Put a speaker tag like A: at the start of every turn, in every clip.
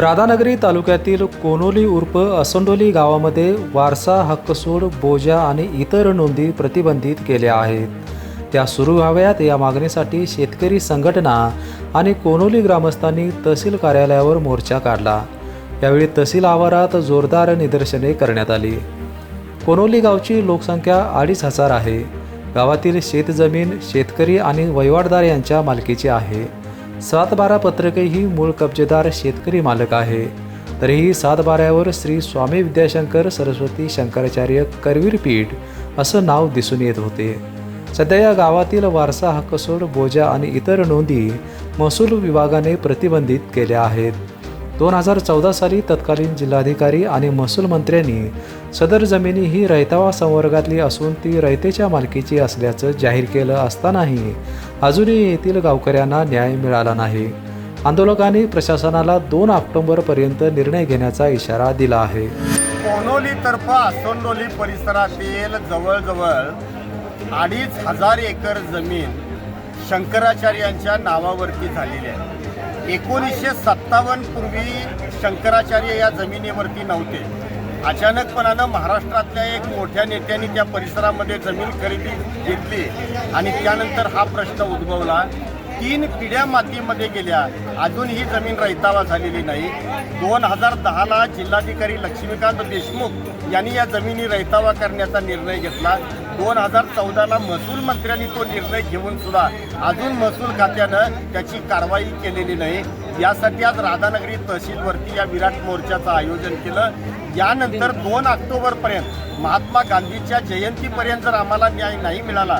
A: राधानगरी तालुक्यातील कोनोली उर्फ असंडोली गावामध्ये वारसा हक्कसोड बोजा आणि इतर नोंदी प्रतिबंधित केल्या आहेत. त्या सुरू व्हाव्यात या मागणीसाठी शेतकरी संघटना आणि कोनोली ग्रामस्थांनी तहसील कार्यालयावर मोर्चा काढला. यावेळी तहसील आवारात जोरदार निदर्शने करण्यात आली. कोनोली गावची लोकसंख्या अडीच हजार आहे. गावातील शेतजमीन शेतकरी आणि वहिवाटदार यांच्या मालकीची आहे. सातबारा पत्रके ही मूळ कब्जेदार शेतकरी मालक आहे. तरीही सातबाऱ्यावर श्री स्वामी विद्याशंकर सरस्वती शंकराचार्य करवीर पीठ असं नाव दिसून येत होते. सध्या या गावातील वारसा हक्कसोड बोजा आणि इतर नोंदी महसूल विभागाने प्रतिबंधित केल्या आहेत. दोन हजार चौदा साली तत्कालीन जिल्हाधिकारी आणि महसूल मंत्र्यांनी सदर जमिनी ही रयतावा संवर्गातली असून ती रयतेच्या मालकीची असल्याचं जाहीर केलं असतानाही अजूनही येथील गावकऱ्यांना न्याय मिळाला नाही. आंदोलकांनी प्रशासनाला दोन ऑक्टोबरपर्यंत निर्णय घेण्याचा इशारा दिला आहे.
B: कोनोलीतर्फ आसोंडोली परिसरातील जवळजवळ अडीच हजार एकर जमीन शंकराचार्यांच्या नावावरती झालेली आहे. एकोणीसशे सत्तावन्न पूर्वी शंकराचार्य या जमिनीवरती नव्हते. अचानकपणानं महाराष्ट्रातल्या एक मोठ्या नेत्यांनी त्या परिसरामध्ये जमीन खरेदी घेतली आणि त्यानंतर हा प्रश्न उद्भवला. तीन पिढ्या मातीमध्ये गेल्या. अजून ही जमीन रैतावा झालेली नाही. दोन हजार दहाला जिल्हाधिकारी लक्ष्मीकांत देशमुख यांनी या जमिनी रैतावा करण्याचा निर्णय घेतला. दोन हजार चौदाला महसूल मंत्र्यांनी तो निर्णय घेऊन सुद्धा अजून महसूल खात्यानं त्याची कारवाई केलेली नाही. यासाठी आज राधानगरी तहसीलवरती या विराट मोर्चाचं आयोजन केलं. यानंतर दोन ऑक्टोबरपर्यंत महात्मा गांधीच्या जयंतीपर्यंत जर आम्हाला न्याय नाही मिळाला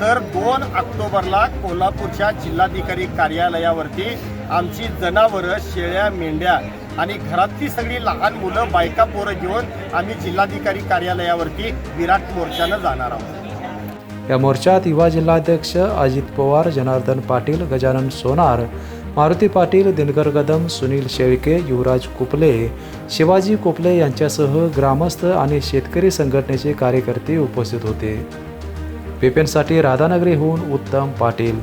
B: तर दोन ऑक्टोबरला कोल्हापूरच्या जिल्हाधिकारी कार्यालयावरती आमची जनावरं शेळ्या मेंढ्या आणि घरातली सगळी लहान मुलं बायका पोरं घेऊन आम्ही जिल्हाधिकारी कार्यालयावरती विराट मोर्चानं जाणार आहोत.
A: या मोर्चात युवा जिल्हाध्यक्ष अजित पवार जनार्दन पाटील गजानन सोनार मारुती पाटील दिनकर कदम सुनील शेळके युवराज कुपले शिवाजी कोपले यांच्यासह ग्रामस्थ आणि शेतकरी संघटनेचे कार्यकर्ते उपस्थित होते. पेपेंसाठी राधानगरीहून उत्तम पाटील